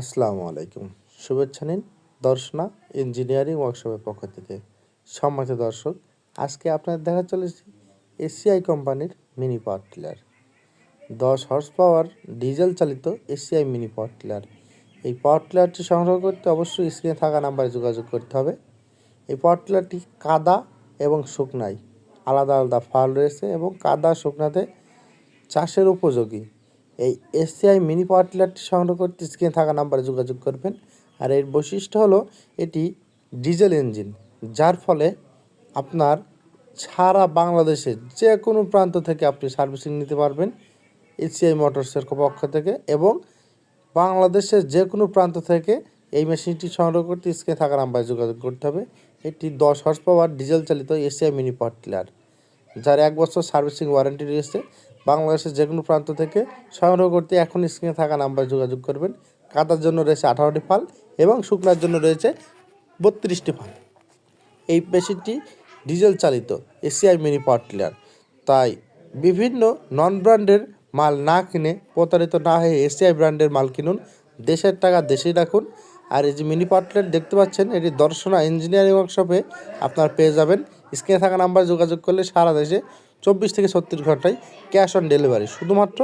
আসসালামু আলাইকুম। শুভেচ্ছা নিন দর্শনা ইঞ্জিনিয়ারিং ওয়ার্কশপের পক্ষ থেকে। সম্মানিত দর্শক, আজকে আপনাদের দেখা চলেছে এসিআই কোম্পানির মিনি পাওয়ার টিলার। দশ হর্স পাওয়ার ডিজেল চালিত এসিআই মিনি পাওয়ার টিলার। এই পাওয়ার টিলারটি সংগ্রহ করতে অবশ্যই স্ক্রিনে থাকা নাম্বারে যোগাযোগ করতে হবে। এই পাওয়ার টিলারটি কাদা এবং শুকনায় আলাদা আলাদা ফাল রয়েছে এবং কাদা শুকনাতে চাষের উপযোগী। এই এসসিআই মিনি পাওয়ার টিলারটি সংগ্রহ করতে স্ক্রিনে থাকা নাম্বারে যোগাযোগ করবেন। আর এর বৈশিষ্ট্য হলো এটি ডিজেল ইঞ্জিন, যার ফলে আপনার সারা বাংলাদেশে যে কোনো প্রান্ত থেকে আপনি সার্ভিসিং নিতে পারবেন এসিআই মোটরসের পক্ষ থেকে এবং বাংলাদেশের যে কোনো প্রান্ত থেকে এই মেশিনটি সংগ্রহ করতে স্ক্রিনে থাকা নাম্বারে যোগাযোগ করতে হবে। এটি দশ হর্স পাওয়ার ডিজেল চালিত এসিআই মিনি পাওয়ার টিলার। যার এক বছর সার্ভিসিং ওয়ারেন্টি রয়েছে। বাংলাদেশের যে কোনো প্রান্ত থেকে সংগ্রহ করতে এখন স্ক্রিনে থাকা নাম্বারে যোগাযোগ করবেন। কাদার জন্য রয়েছে আঠারোটি ফাল এবং শুকনার জন্য রয়েছে বত্রিশটি ফাল। এই মেশিনটি ডিজেল চালিত এসিআই মিনি পাওয়ার টিলার। তাই বিভিন্ন নন ব্র্যান্ডের মাল না কিনে প্রতারিত না হয়ে এসিআই ব্র্যান্ডের মাল কিনুন। দেশের টাকা দেশেই রাখুন। আর এই যে মিনি পাওয়ার টিলার দেখতে পাচ্ছেন, এটি দর্শনা ইঞ্জিনিয়ারিং ওয়ার্কশপে আপনার পেয়ে যাবেন। স্ক্রিনে থাকা নাম্বার যোগাযোগ করলে সারা দেশে চব্বিশ থেকে ছত্রিশ ঘন্টায় ক্যাশ অন ডেলিভারি। শুধুমাত্র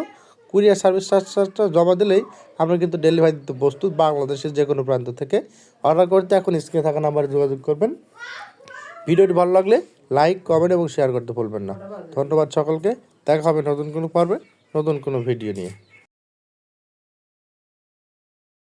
কুরিয়ার সার্ভিস চার্জটা জমা দিলেই আমরা কিন্তু ডেলিভারি দিতে প্রস্তুত বাংলাদেশের যে কোনো প্রান্ত থেকে। অর্ডার করতে এখন স্ক্রিনে থাকা নাম্বারে যোগাযোগ করবেন। ভিডিওটি ভালো লাগলে লাইক, কমেন্ট এবং শেয়ার করতে ভুলবেন না। ধন্যবাদ সকলকে। দেখা হবে নতুন কোনো পর্বে, নতুন কোনো ভিডিও নিয়ে।